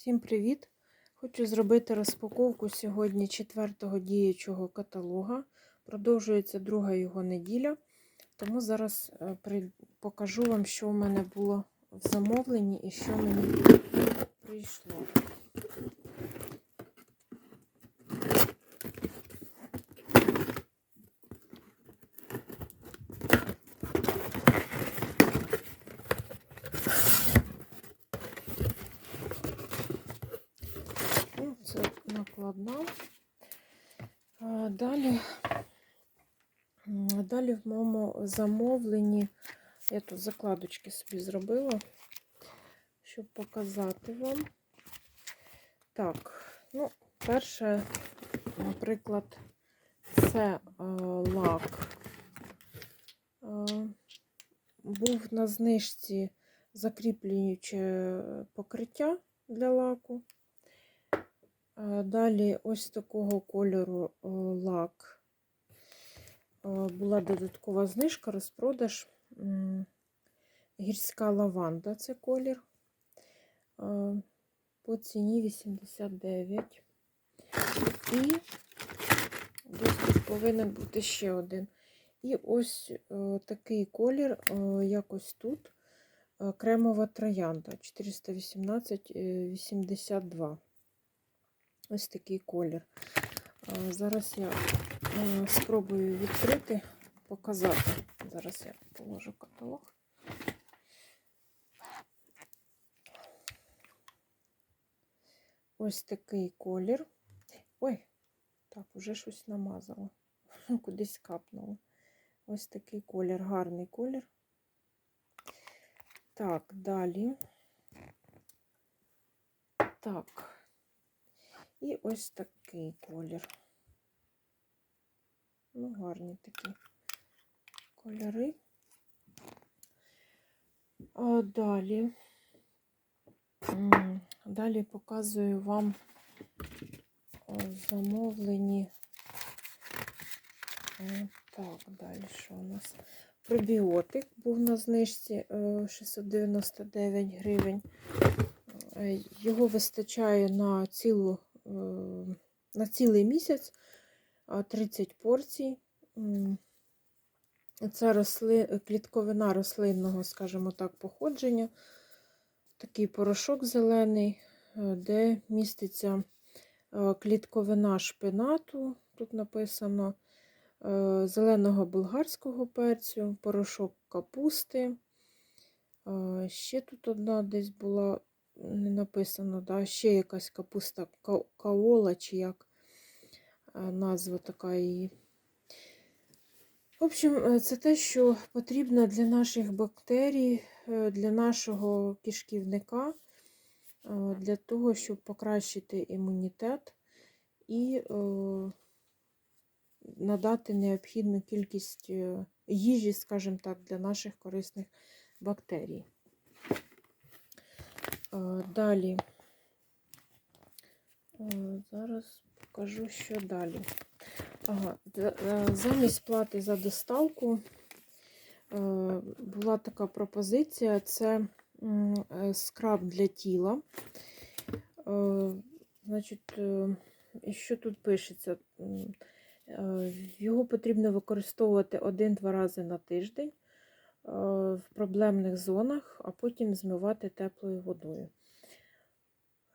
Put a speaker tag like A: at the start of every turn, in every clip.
A: Всім привіт! Хочу зробити розпаковку сьогодні четвертого діючого каталога. Продовжується друга його неділя, тому зараз е, покажу вам, що в мене було в замовленні і що мені прийшло. Ну, це накладна. А, Далі, далі в моєму замовленні я тут закладочки собі зробила, щоб показати вам. Так, ну, перше, наприклад, це е, лак. Е, був на знижці закріплююче покриття для лаку. Е, Далі ось такого кольору е, лак. Е, Була додаткова знижка, розпродаж. Гірська лаванда це колір. По ціні 89. І десь тут повинен бути ще один. І ось такий колір, якось тут. Кремова троянда 418,82. Ось такий колір. Зараз я е, спробую відкрити, показати. Зараз я положу каталог. Ось такий колір. Ой, так, уже щось намазала. Кудись капнуло. Ось такий колір, гарний колір. Так, далі. Так. І ось такий колір. Ну, гарні такі кольори. А далі. Далі показую вам замовлені. Е, Так, далі що у нас? Пробіотик був на знижці е, 699 гривень. Е, Його вистачає на цілу е, на цілий місяць 30 порцій. Це росли, клітковина рослинного, скажімо так, походження. Такий порошок зелений, е, де міститься е, клітковина шпинату, тут написано, е, зеленого болгарського перцю, порошок капусти. Ще тут одна десь була не написано, да, ще якась капуста каола, чи як е, назва така її. В общем, е, це те, що потрібно для наших бактерій, е, для нашого кишківника, для того, щоб покращити імунітет і надати необхідну кількість їжі, скажімо так, для наших корисних бактерій. Далі. Зараз покажу, що далі. Ага, е, замість плати за доставку е, була така пропозиція: це е, скраб для тіла. Значить, що тут пишеться? Його потрібно використовувати один-два рази на тиждень в проблемних зонах, а потім змивати теплою водою.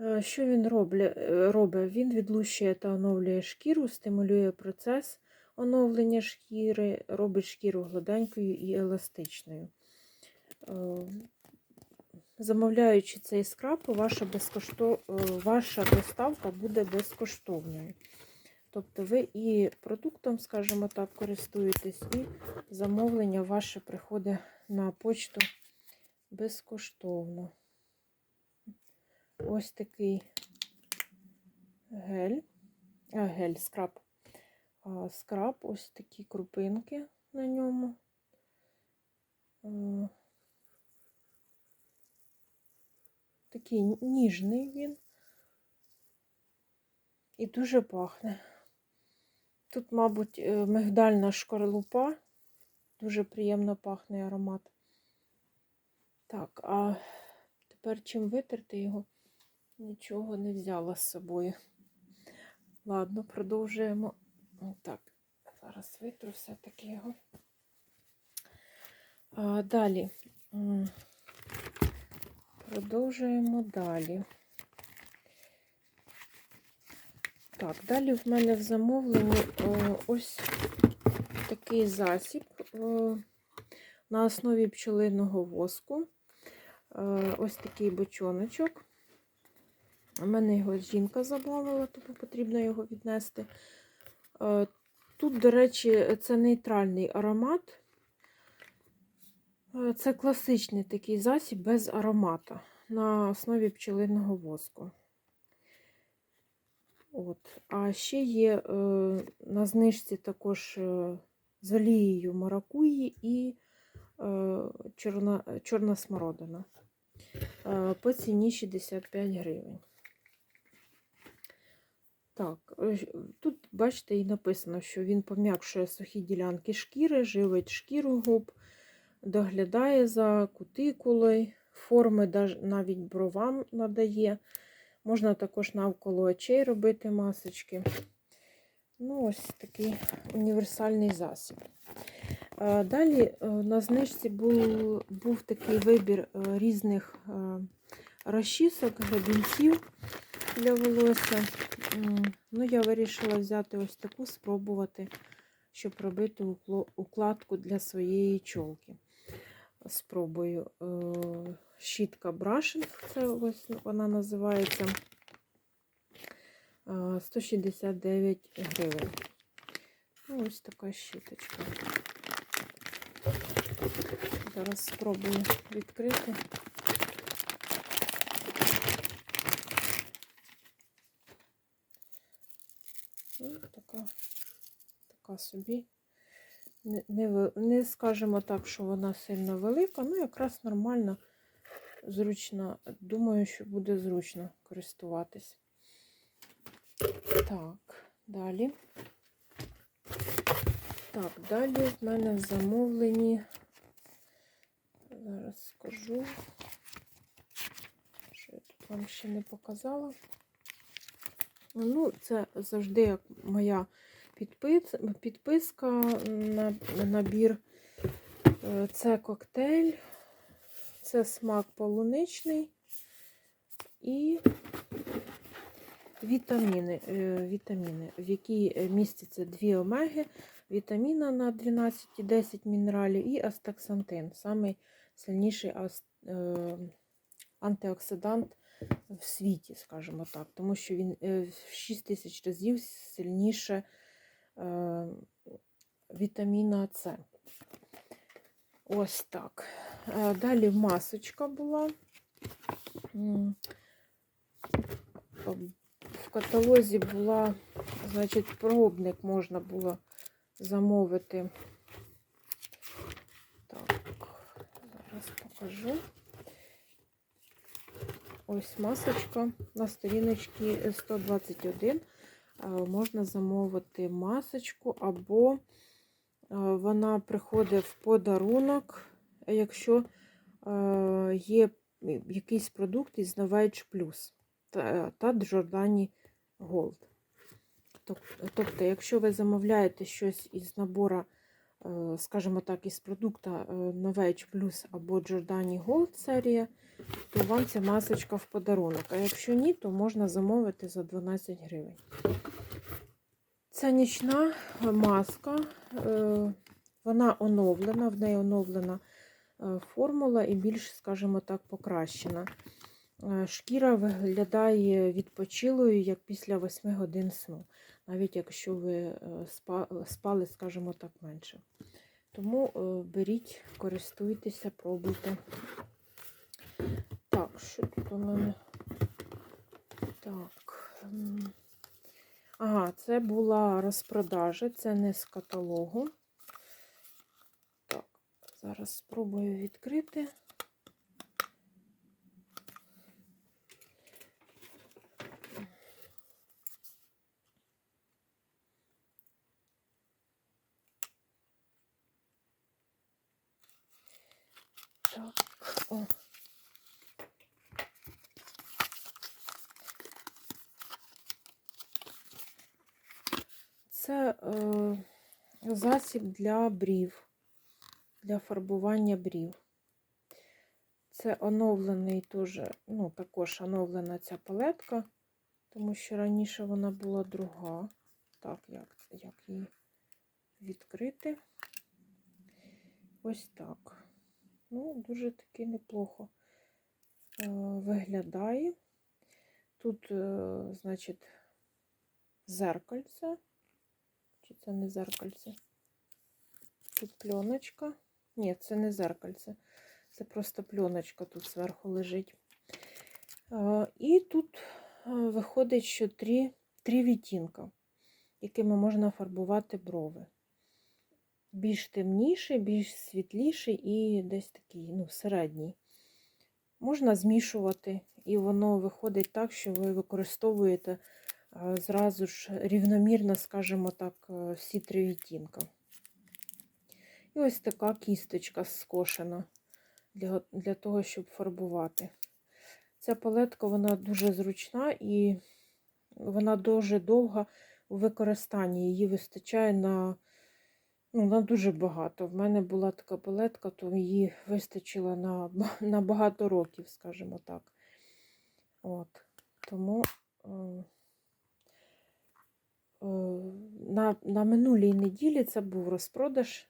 A: Е, Що він е, робить? Він відлущує та оновлює шкіру, стимулює процес оновлення шкіри, робить шкіру гладенькою і еластичною. Е, Замовляючи цей скраб, ваша, безкоштов... е, ваша доставка буде безкоштовною. Тобто ви і продуктом, скажімо так, користуєтесь, і замовлення ваше приходить на почту безкоштовно. Ось такий гель, а, гель, скраб. А, скраб, ось такі крупинки на ньому. Е, Такий ніжний він. І дуже пахне. Тут, мабуть, е, мигдальна шкарлупа. Дуже приємно пахне аромат. Так, а тепер чим витерти його? нічого не взяла з собою. Ладно, продовжуємо. Так, зараз витру все-таки його. А, далі. Продовжуємо далі. Так, далі в мене в замовленні о, ось такий засіб о, на основі пчелиного воску. Е, Ось такий бочоночок. У мене його жінка замовила, тому потрібно його віднести. Е, Тут, до речі, це нейтральний аромат. Е, Це класичний такий засіб без аромата на основі пчелиного воску. От. А ще є е, на знижці також е, з олією маракуї і е, чорна, чорна смородина. Е, по ціні 65 гривень. Так, тут, бачите, і написано, що він пом'якшує сухі ділянки шкіри, живить шкіру губ, доглядає за кутикулою, форми навіть бровам надає. Можна також навколо очей робити масочки. Ну, ось такий універсальний засіб. Е, Далі е, на знижці був, був такий вибір е, різних розчісок, гребінців для волосся. Ну, я вирішила взяти ось таку, спробувати, щоб робити укладку для своєї чолки. Спробую е, щітка брашинг, це ось вона називається е, 169 гривень. Ну, ось така щіточка. Зараз спробую відкрити. Ну, така, така собі. Не, не, скажемо так, що вона сильно велика, ну якраз нормально, зручно. Думаю, що буде зручно користуватись. Так, далі. Так, далі в мене замовлені. Зараз скажу, що я тут вам ще не показала. Ну, це завжди як моя підпис, підписка на, на набір. Е, Це коктейль, це смак полуничний і вітаміни, е, вітаміни в якій містяться дві омеги, вітаміна на 12,10 мінералів і астаксантин, самий сильніший е, антиоксидант в світі, скажімо так, тому що він в 6 тисяч разів сильніше вітаміна С. Ось так. Е, Далі масочка була. В каталозі була, значить, пробник можна було замовити. Так, зараз покажу. Ось масочка на сторіночці 121. Е, Можна замовити масочку, або е, вона приходить в подарунок, якщо е, є якийсь продукт із Novage Plus та, Джордані Голд. Тобто, якщо ви замовляєте щось із набора, е, скажімо так, із продукту е, Novage Plus або Giordani Gold серія, то вам ця масочка в подарунок. А якщо ні, то можна замовити за 12 гривень. Це нічна маска, е, вона оновлена, в неї оновлена е, формула і більш, скажімо так, покращена. Е, Шкіра виглядає відпочилою, як після 8 годин сну, навіть якщо ви е, спали, скажімо так, менше. Тому е, беріть, користуйтеся, пробуйте. Так, що тут у мене? Так. Ага, це була розпродажа, це не з каталогу. Так, зараз спробую відкрити. так. О. Це е, засіб для брів, для фарбування брів. Це оновлений теж, ну, також оновлена ця палетка, тому що раніше вона була друга. Так, як, як її відкрити? Ось так. Ну, дуже таки неплохо е, виглядає. Тут, е, значить, зеркальце. Чи це не зеркальце? Тут пленочка. Ні, це не зеркальце. Це просто пленочка тут зверху лежить. Е, І тут виходить, що три, три відтінка, якими можна фарбувати брови. Більш темніший, більш світліший і десь такий, ну, середній. Можна змішувати, і воно виходить так, що ви використовуєте е, зразу ж рівномірно, скажімо так, е, всі три відтінка. І ось така кісточка скошена для, для того, щоб фарбувати. Ця палетка вона дуже зручна і вона дуже довга у використанні. Її вистачає на, ну, на дуже багато. В мене була така палетка, то її вистачило на, на багато років, скажімо так. От. Тому е, е, на, на минулій неділі це був розпродаж,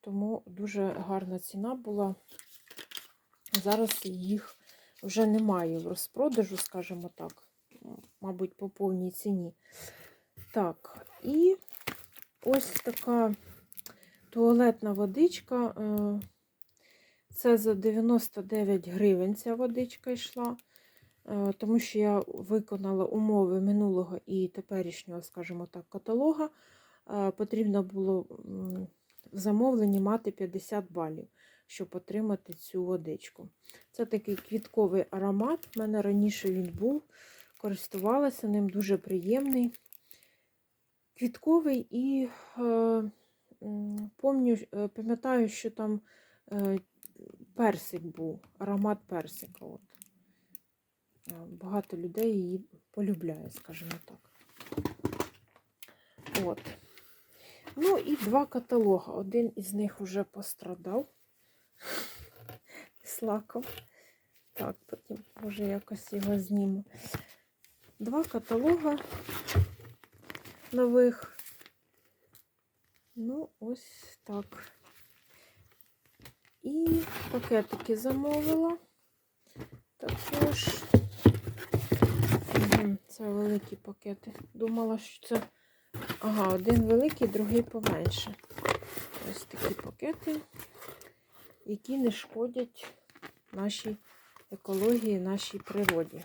A: тому дуже гарна ціна була. Зараз їх вже немає в розпродажу, скажімо так, мабуть, по повній ціні. Так, і ось така туалетна водичка. е, Це за 99 гривень ця водичка йшла, е, тому що я виконала умови минулого і теперішнього, скажімо так, каталога. Е, Потрібно було в замовленні мати 50 балів, щоб отримати цю водичку. Це такий квітковий аромат. У мене раніше він був, користувалася ним, дуже приємний. Квітковий і е, е, пам'ятаю, що там е, персик був, аромат персика. От. Багато людей її полюбляє, скажімо так. От. Ну і два каталога. Один із них вже пострадав. Слакав. Так, потім може якось його зніму. Два каталога нових. Ну, ось так. І пакетики замовила. Також. Це великі пакети. Думала, що це. Ага, один великий, другий поменше. Ось такі пакети, які не шкодять нашій екології, нашій природі.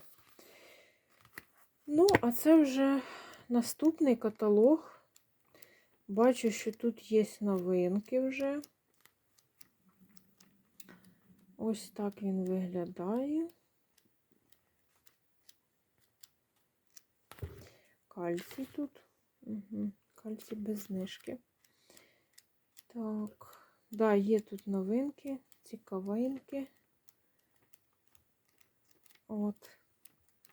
A: Ну, а це вже наступний каталог. Бачу, що тут є новинки вже. Ось так він виглядає. Кальцій тут. Угу. Кальцій без знижки. Так, да, є тут новинки, цікавинки. От.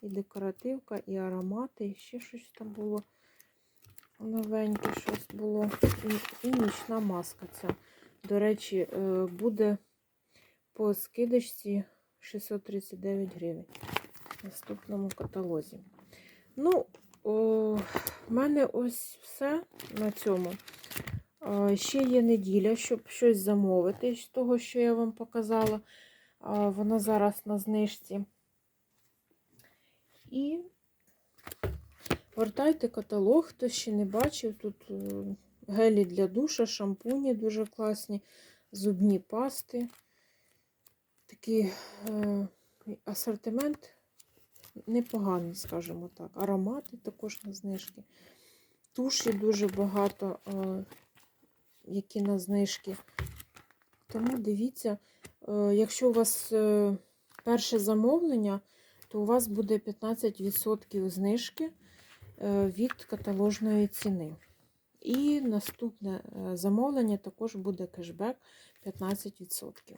A: І декоративка, і аромати, і ще щось там було новеньке, щось було. І, і нічна маска ця. До речі, е, буде по скидочці 639 гривень в наступному каталозі. Ну, о, в мене ось все на цьому. Ще є неділя, щоб щось замовити з того, що я вам показала. А, Вона зараз на знижці. І гортайте каталог, хто ще не бачив. Тут е, гелі для душа, шампуні дуже класні, зубні пасти. Такий е, асортимент непоганий, скажімо так. Аромати також на знижки. Туші дуже багато, е, які на знижки. Тому дивіться, якщо у вас перше замовлення, то у вас буде 15% знижки е, від каталожної ціни. І наступне е, замовлення також буде кешбек 15%.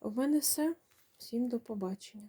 A: У мене все. Всім до побачення.